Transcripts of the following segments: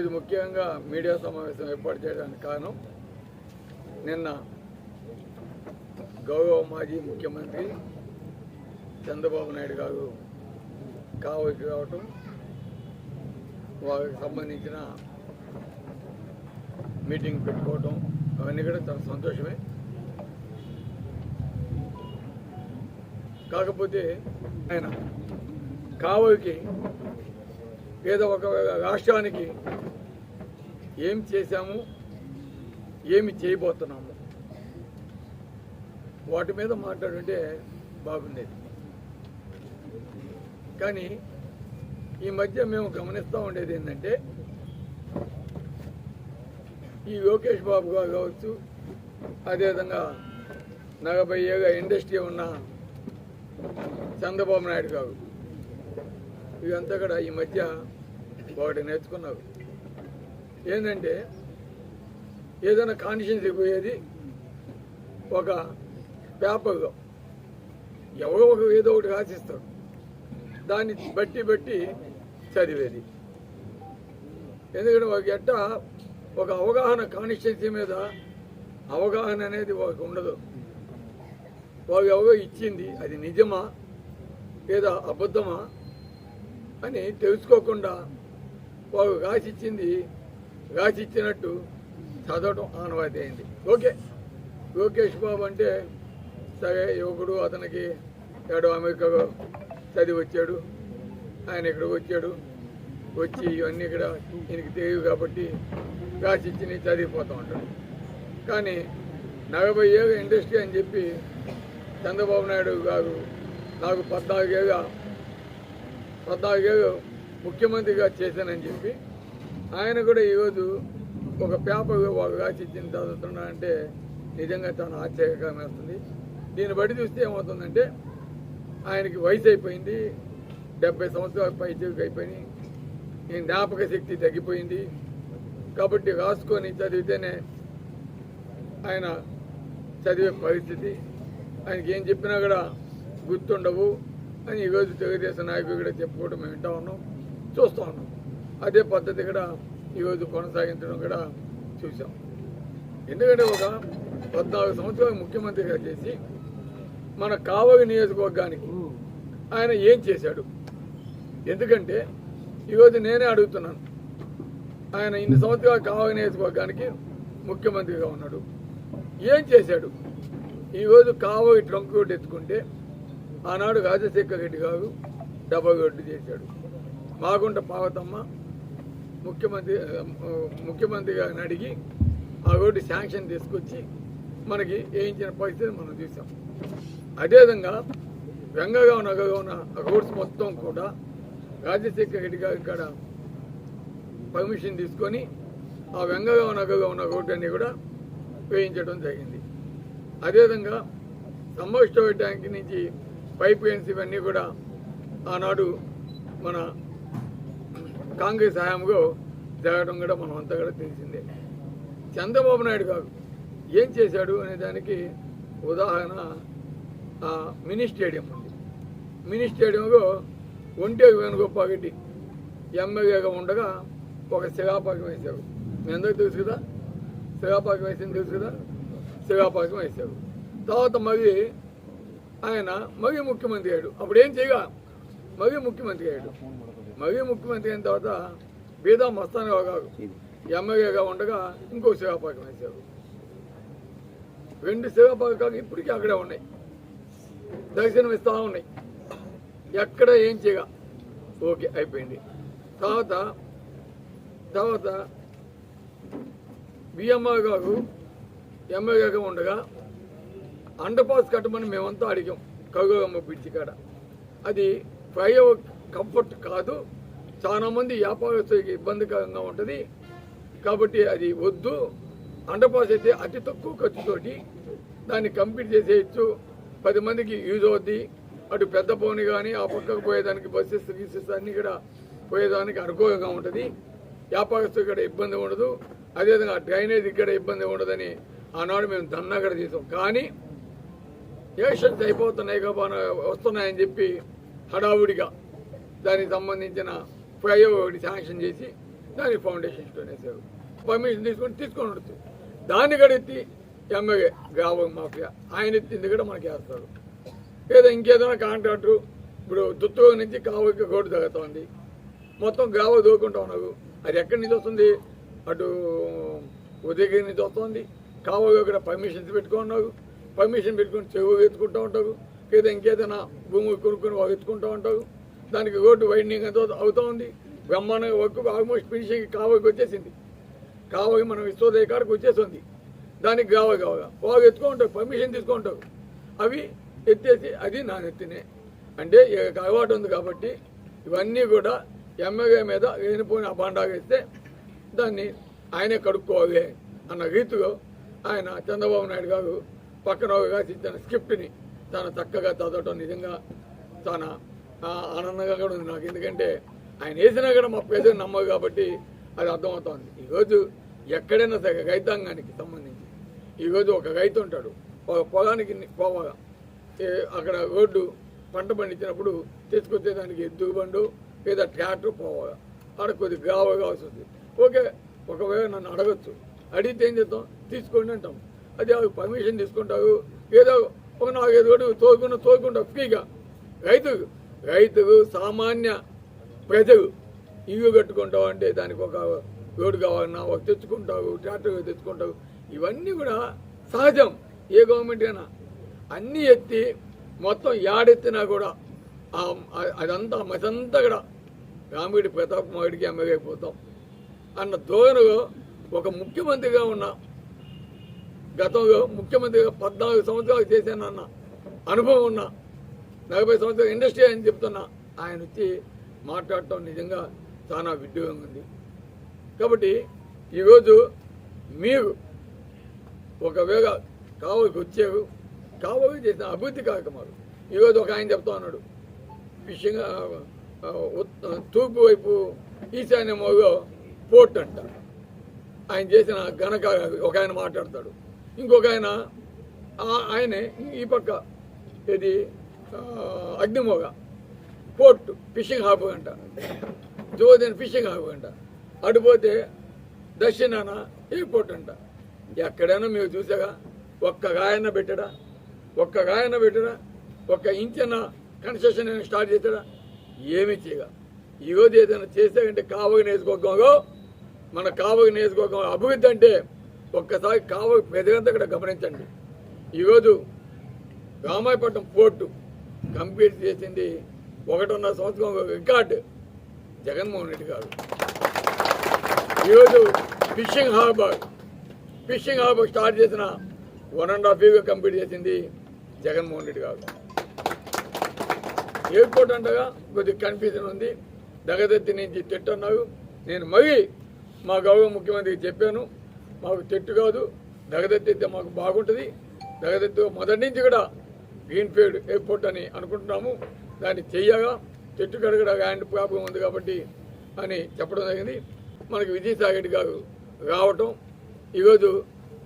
ఈరోజు ముఖ్యంగా మీడియా సమావేశం ఏర్పాటు చేయడానికి కారణం నిన్న గౌరవ మాజీ ముఖ్యమంత్రి చంద్రబాబు నాయుడు గారు కావలికి రావటం వారికి సంబంధించిన మీటింగ్ పెట్టుకోవటం అవన్నీ కూడా చాలా సంతోషమే. కాకపోతే ఆయన కావలికి ఏదో ఒక రాష్ట్రానికి ఏం చేశాము ఏమి చేయబోతున్నాము. వాటి మీద మాట్లాడుంటే బాగుండేది. కానీ ఈ మధ్య మేము గమనిస్తూ ఉండేది ఏంటంటే ఈ లోకేష్ బాబు గారు కావచ్చు అదేవిధంగా నలభై ఏళ్ళ ఇండస్ట్రీ ఉన్న చంద్రబాబు నాయుడు గారు ఇవంతా కూడా ఈ మధ్య ఒకటి నేర్చుకున్నావు. ఏంటంటే ఏదైనా కాన్షియన్సీ పోయేది ఒక పేపర్లో. ఎవరో ఒక ఏదో ఒకటి రాసిస్తారు. దాన్ని బట్టి బట్టి చదివేది. ఎందుకంటే ఒక ఎట్ట ఒక అవగాహన కాన్స్టిట్యున్సీ మీద అవగాహన అనేది వాళ్ళకి ఉండదు. వాళ్ళు ఎవరో ఇచ్చింది అది నిజమా లేదా అబద్ధమా అని తెలుసుకోకుండా వాళ్ళు రాసిచ్చింది రాసిచ్చినట్టు చదవటం ఆనవాయితీ అయింది ఓకే. లోకేష్ బాబు అంటే సరే యువకుడు అతనికి ఏడో అమెరికాలో చదివి వచ్చాడు. ఆయన ఇక్కడికి వచ్చాడు. వచ్చి ఇవన్నీ ఇక్కడ ఈయనకి తెలియదు కాబట్టి రాసిచ్చి చదివిపోతూ ఉంటాడు. కానీ నలభై ఏళ్ళ ఇండస్ట్రీ అని చెప్పి చంద్రబాబు నాయుడు గారు నాకు పద్నాలుగేళ్ళ పద్నాలుగేళ్ళు ముఖ్యమంత్రిగా చేశానని చెప్పి ఆయన కూడా ఈరోజు ఒక పేపర్ వాళ్ళు రాసి ఇచ్చిన చదువుతున్నా అంటే నిజంగా చాలా ఆశ్చర్యకరం వస్తుంది. దీన్ని బట్టి చూస్తే ఏమవుతుందంటే ఆయనకి వయసు అయిపోయింది డెబ్బై సంవత్సరాల పై చెవికి అయిపోయినాయి. ఈ జ్ఞాపక శక్తి తగ్గిపోయింది. కాబట్టి రాసుకొని చదివితేనే ఆయన చదివే పరిస్థితి. ఆయనకి ఏం చెప్పినా కూడా గుర్తుండవు. అని ఈరోజు తెలుగుదేశం నాయకులు కూడా చెప్పుకోవడం మేము వింటా ఉన్నాం చూస్తూ ఉన్నాం. అదే పద్ధతి కూడా ఈరోజు కొనసాగించడం కూడా చూసాం ఎందుకంటే ఒక పద్నాలుగు సంవత్సరాలు ముఖ్యమంత్రిగా చేసి మన కావలి నియోజకవర్గానికి ఆయన ఏం చేశాడు? ఎందుకంటే ఈరోజు నేనే అడుగుతున్నాను. ఆయన ఇన్ని సంవత్సరాలు కావలి నియోజకవర్గానికి ముఖ్యమంత్రిగా ఉన్నాడు. ఏం చేశాడు? ఈరోజు కావలి ట్రంక్ రోడ్ ఎత్తుకుంటే ఆనాడు రాజశేఖర రెడ్డి గారు డబల్ రోడ్డు చేశాడు. మాగుంట పార్వతమ్మ ముఖ్యమంత్రి ముఖ్యమంత్రి గారిని అడిగి ఆ రోడ్డు శాంక్షన్ తీసుకొచ్చి మనకి వేయించిన పరిస్థితి మనం చూసాం అదేవిధంగా వెంగగా నగగా ఉన్న ఆ రోడ్స్ మొత్తం కూడా రాజశేఖర రెడ్డి గారి కాడ పర్మిషన్ తీసుకొని ఆ వెంగగా నగగా ఉన్న రోడ్డు అన్ని కూడా వేయించడం జరిగింది. అదేవిధంగా సమ్మర్ స్టోరేజ్ ట్యాంక్ నుంచి పైప్ లైన్స్ ఇవన్నీ కూడా ఆనాడు మన కాంగ్రెస్ హయాంలో జరగడం కూడా మనం అంతా కూడా తెలిసిందే. చంద్రబాబు నాయుడు గారు ఏం చేశాడు అనే దానికి ఉదాహరణ ఆ మినీ స్టేడియం ఉంది. మినీ స్టేడియంలో ఒంటే వేణుగోపాల్ రెడ్డి ఎమ్మెల్యేగా ఉండగా ఒక శిలాపాకం వేశారు. మీ అందరికీ తెలుసు కదా? శిలాపాకం వేసింది తెలుసు కదా? శిలాపాకం వేశారు. తర్వాత మరి ఆయన మరీ ముఖ్యమంత్రి అయ్యాడు. అప్పుడు ఏం చేయగా? మరీ ముఖ్యమంత్రి అయ్యాడు. మరీ ముఖ్యమంత్రి అయిన తర్వాత బీదా మస్తానరావు గారు ఎమ్మెల్యేగా ఉండగా ఇంకో శిలాపాకం వేశారు. రెండు శిలాపాకాలు ఇప్పటికీ అక్కడే ఉన్నాయి. దర్శనం ఇస్తా ఉన్నాయి. ఎక్కడ ఏం చేయగా? ఓకే అయిపోయింది. తర్వాత తర్వాత బిఎంఆర్ గారు ఎమ్మెల్యేగా ఉండగా అండర్ పాస్ కట్టమని మేమంతా అడిగాం. కౌగమ్మ బ్రిడ్జి కాడ. అది ఫ్లైఓవర్ కంఫర్ట్ కాదు. చాలామంది వ్యాపారస్తులకి ఇబ్బందికరంగా ఉంటుంది. కాబట్టి అది వద్దు. అండర్ పాస్ అయితే అతి తక్కువ ఖర్చుతోటి దాన్ని కంప్లీట్ చేసేయచ్చు. పది మందికి యూజ్ అవుద్ది. అటు పెద్ద పోని కానీ ఆ పక్కకు పోయేదానికి బస్సెస్ గీసెస్ అన్నీ కూడా పోయేదానికి అనుకూలంగా ఉంటుంది. వ్యాపారస్తులు ఇక్కడ ఇబ్బంది ఉండదు. అదేవిధంగా డ్రైనేజ్ ఇక్కడ ఇబ్బంది ఉండదని ఆనాడు మేము దన్నా కూడా చేసాం. కానీ ఎలక్షన్స్ అయిపోతున్నాయి కాబట్టి వస్తున్నాయని చెప్పి హడావుడిగా దానికి సంబంధించిన ఫ్లైఓవర్ ఒకటి శాంక్షన్ చేసి దాని ఫౌండేషన్ స్టోన్ పర్మిషన్ తీసుకొని తీసుకొని ఉండొచ్చు దాన్ని కూడా ఎత్తి ఎమ్మెల్యే గావ మాఫియా ఆయన ఎత్తింది కూడా మనకి వేస్తారు లేదా ఇంకేదైనా కాంట్రాక్టర్ ఇప్పుడు దుత్తూరు నుంచి కావకి గోడు తగ్గుతుంది మొత్తం గావ దూకుంటా ఉన్నావు అది ఎక్కడి నుంచి వస్తుంది? అటు ఉదయగిరి నుంచి వస్తుంది. కావగా కూడా పర్మిషన్స్ పెట్టుకున్నావు పర్మిషన్ పెట్టుకుని చెవు ఎత్తుకుంటూ ఉంటావు లేదా ఇంకేదైనా భూమి కొనుక్కొని వాళ్ళు ఎత్తుకుంటూ ఉంటారు దానికి రోడ్డు వైండింగ్ అంతా అవుతూ ఉంది. బ్రహ్మాండంగా వర్క్ ఆల్మోస్ట్ ఫినిషింగ్ కావకి వచ్చేసింది. కావకి మనం విశ్వోదయ కాడకు వచ్చేసింది. దానికి కావ కావగా వాళ్ళు ఎత్తుకుంటావు పర్మిషన్ తీసుకుంటావు అవి ఎత్తేసి అది నా నెత్తినే. అంటే ఇక అలవాటు ఉంది కాబట్టి ఇవన్నీ కూడా ఎమ్మెల్యే మీద లేనిపోయిన అబాండాగా ఇస్తే దాన్ని ఆయనే కడుక్కోవాలి అన్న రీతిలో ఆయన చంద్రబాబు నాయుడు గారు పక్కన రాసి ఇచ్చిన స్క్రిప్ట్ని చాలా చక్కగా చదవటం నిజంగా చాలా ఆనందంగా కూడా ఉంది నాకు. ఎందుకంటే ఆయన వేసినా కూడా మా ప్రజలు నమ్మదు కాబట్టి అది అర్థమవుతోంది. ఈరోజు ఎక్కడైనా సరే రైతాంగానికి సంబంధించి ఈరోజు ఒక రైతు ఉంటాడు. ఒక పొలానికి పోవగా అక్కడ రోడ్డు పంట పండించినప్పుడు తీసుకొచ్చేదానికి ఎద్దుకు ఎద్దు బండు లేదా ట్రాక్టర్ పోవగా ఆడ కొద్ది గావ కావాల్సి వస్తుంది. ఓకే ఒకవేళ నన్ను అడగచ్చు. అడిగితే ఏం చేద్దాం? తీసుకోండి అంటాం. అది అవి పర్మిషన్ తీసుకుంటావు. ఏదో ఒక నాలుగైదు కూడా తోలుకున్న తోలుకుంటావు ఫ్రీగా. రైతు రైతుకు సామాన్య ప్రజలు ఇల్లు కట్టుకుంటావు అంటే దానికి ఒక రోడ్డు కావాలన్నా ఒక తెచ్చుకుంటావు ట్రాక్టర్ తెచ్చుకుంటావు. ఇవన్నీ కూడా సహజం. ఏ గవర్నమెంట్ అయినా అన్నీ ఎత్తి మొత్తం యాడెత్తినా కూడా అదంతా మదంతా కూడా రామిడి ప్రతాప్ మావిడికి అమ్మగైపోతాం అన్న ధోరణిలో ఒక ముఖ్యమంత్రిగా ఉన్న గతంలో ముఖ్యమంత్రిగా పద్నాలుగు సంవత్సరాలు చేశానన్న అనుభవం ఉన్న నలభై సంవత్సరాల ఇండస్ట్రీ అని చెప్తున్నా ఆయన వచ్చి మాట్లాడటం నిజంగా చాలా విడ్డూరంగా ఉంది. కాబట్టి ఈరోజు మీరు ఒకవేళ కావలికి వచ్చారు కావలి చేసిన అభివృద్ధి కార్యక్రమాలు. ఈరోజు ఒక ఆయన చెప్తా ఉన్నాడు. విషయంగా తూర్పు వైపు ఈశాన్యమోలో పోర్ట్ అంట. ఆయన చేసిన ఘనక ఒక ఆయన మాట్లాడతాడు. ఇంకొక ఆయన ఆయనే ఈ పక్క ఇది అగ్నిమోగ. పోర్ట్ ఫిషింగ్ హాఫ్ అంట. జోదన్ ఫిషింగ్ హాఫ్ అంట. అటుపోతే దక్షిణాన ఎయిర్పోర్ట్ అంట. ఎక్కడైనా మేము చూసాగా ఒక్క గాయన పెట్టడా? ఒక్క గాయన పెట్టడా? ఒక్క ఇంచన కన్స్ట్రక్షన్ అయినా స్టార్ట్ చేశాడా? ఏమి చేయగా. ఈరోజు ఏదైనా చేస్తే కావగ నియోజకవర్గంలో మన కావగ నియోజకవర్గం అభివృద్ధి అంటే ఒక్కసారి కావ ప్రజలంతా ఇక్కడ గమనించండి. ఈరోజు రామాయపట్నం పోర్టు కంప్లీట్ చేసింది ఒకటిన్నర సంవత్సరం రికార్డు జగన్మోహన్ రెడ్డి గారు. ఈరోజు fishing harbour fishing harbour start చేసిన వన్ అండ్ హాఫ్ ఇయర్గా కంప్లీట్ చేసింది జగన్మోహన్ రెడ్డి గారు. ఎయిర్పోర్ట్ అంటగా కొద్దిగా కన్ఫ్యూజన్ ఉంది. దగదత్తి నుంచి తిట్టన్నారు. నేను మరీ మా గౌరవ ముఖ్యమంత్రికి చెప్పాను. మాకు చెట్టు కాదు దగదెత్తితే అయితే మాకు బాగుంటుంది. దగదెత్తు మొదటి నుంచి కూడా గ్రీన్ఫీల్డ్ ఎయిర్పోర్ట్ అని అనుకుంటున్నాము. దాన్ని చెయ్యగా చెట్టు కడగడ హ్యాండ్ ప్రాబ్లం ఉంది కాబట్టి అని చెప్పడం జరిగింది. మనకి విజయసాయి గారు రావటం ఈరోజు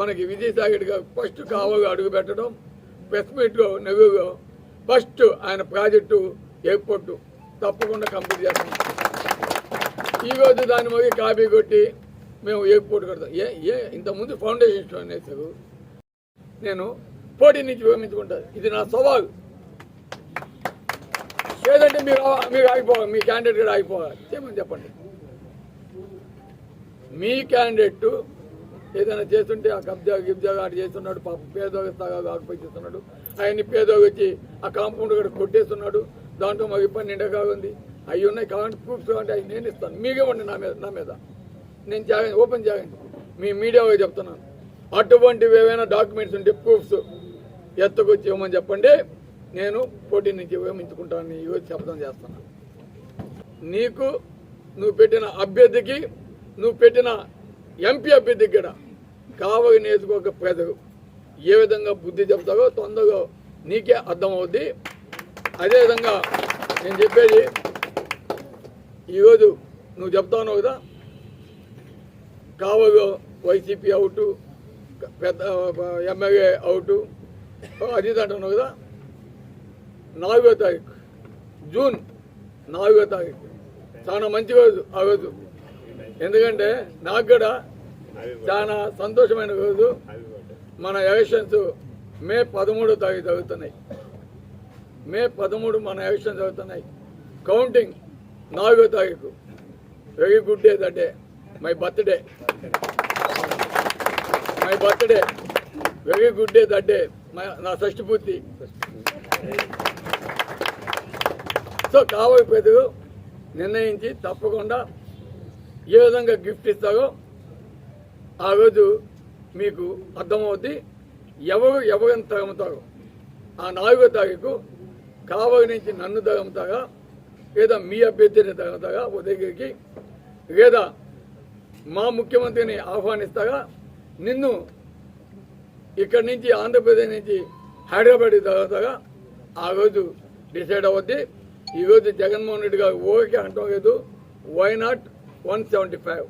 మనకి విజయసాయి గారు ఫస్ట్ కావగా అడుగు పెట్టడం ప్రెస్ మీట్లో ఫస్ట్ ఆయన ప్రాజెక్టు ఎయిర్పోర్టు తప్పకుండా కంప్లీట్ చేస్తాం. ఈరోజు దాని మొదటి కాపీ కొట్టి మేము ఏ పోటీ కడతాం? ఏ ఏ ఇంతకుముందు ఫౌండేషన్ స్టోన్ వేసారు నేను పోటీ నుంచి విరమించుకుంటాను ఇది నా సవాలు. లేదంటే మీరు మీరు ఆగిపోవాలి. మీ క్యాండిడేట్ కూడా ఆగిపోవాలి. చేయమని చెప్పండి. మీ క్యాండిడేట్ ఏదైనా చేస్తుంటే ఆ కబ్జా గిబ్జా గాడు చేస్తున్నాడు పాప పేదోగ సగా ఆకుపోయి చేస్తున్నాడు ఆయన్ని పేదోగ వచ్చి ఆ కాంపౌండ్ కూడా కొట్టేస్తున్నాడు. దాంట్లో మాకు ఇబ్బంది నిండగా ఉంది. అవి ఉన్నాయి కావాలంటే ప్రూఫ్స్ కావాలంటే అవి నేను ఇస్తాను. మీకే ఉండి నా మీద నా మీద? నేను జాగ్రత్త ఓపెన్ జాగండి. మీ మీడియా చెప్తున్నాను అటువంటివి ఏవైనా డాక్యుమెంట్స్ ఉంటే ప్రూఫ్స్ ఎత్తుకొచ్చి ఇవ్వమని చెప్పండి. నేను పోటీ నుంచి విరమించుకుంటానని ఈరోజు శపథం చేస్తున్నాను నీకు నువ్వు పెట్టిన అభ్యర్థికి నువ్వు పెట్టిన ఎంపీ అభ్యర్థికి కూడా కావగి నేర్చుకోక ప్రజలు ఏ విధంగా బుద్ధి చెప్తావో తొందరగా నీకే అర్థమవుద్ది. అదేవిధంగా నేను చెప్పేది ఈరోజు నువ్వు చెప్తావు కదా కావలో వైసీపీ అవుట్ పెద్ద ఎమ్మెల్యే అవుట్. అది అంటున్నావు కదా? నాలుగో తారీఖు జూన్ నాలుగో తారీఖు. చాలా మంచి రోజు ఆ రోజు. ఎందుకంటే నాకు కూడా చాలా సంతోషమైన రోజు. మన ఎలక్షన్స్ మే పదమూడో తారీఖు జరుగుతున్నాయి. మే పదమూడు మన ఎలక్షన్స్ జరుగుతున్నాయి. కౌంటింగ్ నాలుగో తారీఖు. Very good day that day my birthday my birthday very good day that day నా షష్టి పూర్తి. సో కావకపోతే నిర్ణయించి తప్పకుండా ఏ విధంగా గిఫ్ట్ ఇస్తారో ఆ రోజు మీకు అర్థమవుద్ది. ఎవరు ఎవరిని తగముతారో ఆ నాలుగో తారీఖు కావలి నుంచి నన్ను తగముతారా లేదా మీ అభ్యర్థిని తగముతారా ఉదయగిరికి లేదా మా ముఖ్యమంత్రిని ఆహ్వానిస్తాగా నిన్ను ఇక్కడి నుంచి ఆంధ్రప్రదేశ్ నుంచి హైదరాబాద్ తగ్గుతాగా ఆ రోజు డిసైడ్ అవ్వద్ది ఈరోజు జగన్మోహన్ రెడ్డి గారు ఓకే అంటాం లేదు why not one seventy five